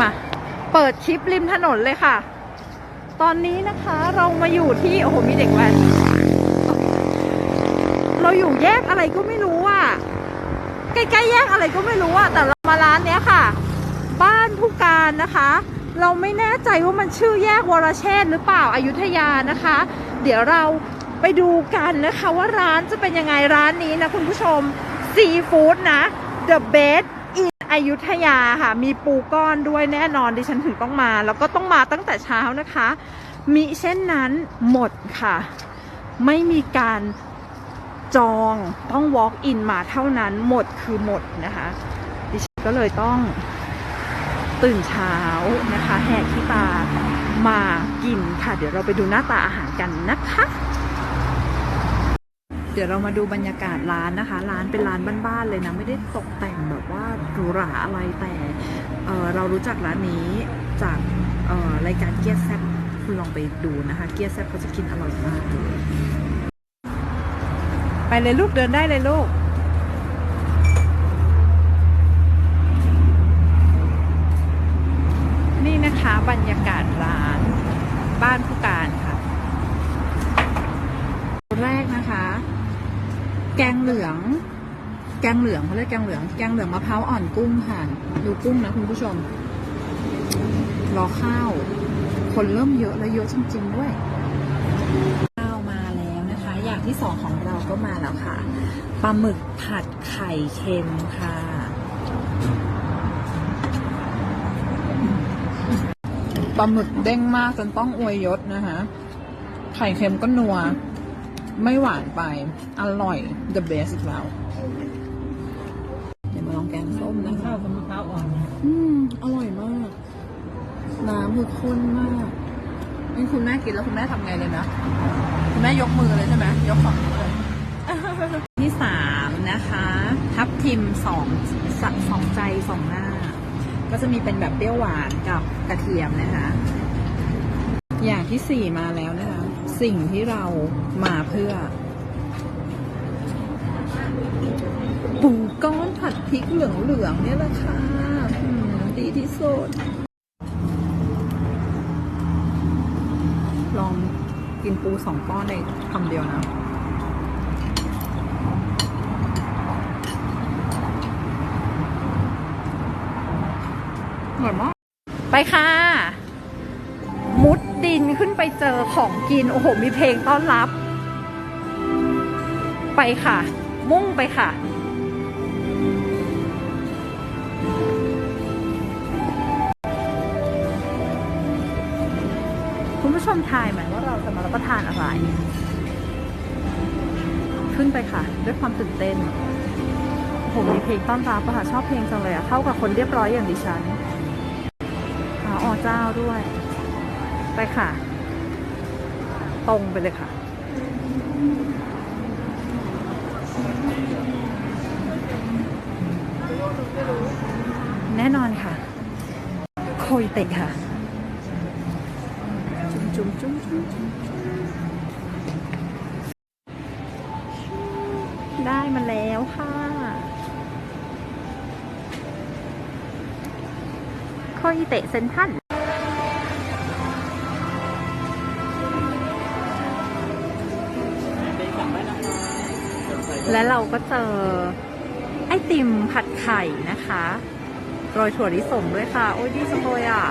มาเปิดคลิปริมถนนเลยค่ะ ตอนนี้นะคะเรามาอยู่ที่โอ้โหมีเด็กแว้นเราอยู่แยกอะไรก็ไม่รู้อะใกล้ๆแยกอะไรก็ไม่รู้อะแต่เรามาร้านเนี้ยค่ะ บ้านผู้การนะคะ เราไม่แน่ใจว่ามันชื่อแยกวรเชษหรือเปล่าอายุทยานะคะ เดี๋ยวเราไปดูกันนะคะว่าร้านจะเป็นยังไงร้านนี้นะคุณผู้ชมซีฟู้ดนะ The Best อยุธยาค่ะ มีปูก้อนด้วยแน่นอนดิฉันถึงต้องมา แล้วก็ต้องมาตั้งแต่เช้านะคะ มิเช่นนั้นหมดค่ะ ไม่มีการจองต้อง walk in มาเท่านั้นหมดคือหมดนะคะดิฉันก็เลยต้องตื่นเช้านะคะ แหกที่ตามากินค่ะ เดี๋ยวเราไปดูหน้าตาอาหารกันนะคะ เดี๋ยวเรามาดูบรรยากาศร้านนะคะ ร้านเป็นร้านบ้านๆเลยนะ ไม่ได้ตกแต่งแบบว่าหรูหราอะไรแต่เเรารู้จักร้านนี้จากรายการเกียร์แซบคุณลองไปดูนะคะ เกียร์แซบเขาจะกินอร่อยมากเลยไปเลยลูกเดินได้เลยลูกนี่นะคะบรรยากาศร้านบ้านผู้การกนะคะ แกงเหลือง แกงเหลืองเขาเรียกแกงเหลือง แกงเหลืองมะพร้าวอ่อนกุ้งค่ะ ดูกุ้งนะคุณผู้ชม รอข้าว คนเริ่มเยอะแล้วเยอะจริง ๆ ด้วย ข้าวมาแล้วนะคะ อย่างที่สองของเราก็มาแล้วค่ะ ปลาหมึกผัดไข่เค็มค่ะปลาหมึกเด้งมากจนต้องอวยยศนะคะ ไข่เค็มก็นัว ไม่หวานไป อร่อย the best อีกแล้ว เดี๋ยวมาลองแกงส้มนะคะ ข้าวกับมะพร้าวอ่อนอืม อร่อยมาก น้ำคือข้นมากนี่คุณแม่กินแล้วคุณแม่ทำไงเลยนะ คุณแม่ยกมือเลยใช่ไหมยกสองมือเลย ที่สามนะคะ ทับทิมสองสสองใจสองหน้า ก็จะมีเป็นแบบเปรี้ยวหวานกับกระเทียมนะคะ อย่างที่สี่มาแล้วนะคะ สิ่งที่เรามาเพื่อ ปูก้อนผัดพริกเหลืองๆเนี่ยแหละค่ะดีที่สุดลองกินปูสองก้อนในคำเดียวนะอร่อยมากไปค่ะ มุด ดินขึ้นไปเจอของกิน โอ้โห มีเพลงต้อนรับ ไปค่ะ มุ่งไปค่ะ คุณผู้ชมทายไหมว่าเราจะมารับประทานอะไร ขึ้นไปค่ะ ด้วยความตื่นเต้น ผมมีเพลงต้อนรับอะค่ะชอบเพลงจังเลยอะเข้ากับคนเรียบร้อยอย่างดิฉันหาอเจ้าด้วย ไปค่ะ ตรงไปเลยค่ะ แน่นอนค่ะ โคยเตะค่ะ จุ๊มจุ๊มจุ๊มจุ๊มจุ๊มได้มาแล้วค่ะโคยเตะเซนทัน และเราก็เจอไอติมผัดไข่นะคะ โรยถั่วลิสงด้วยค่ะ โอ้ยดีจังเลยอะ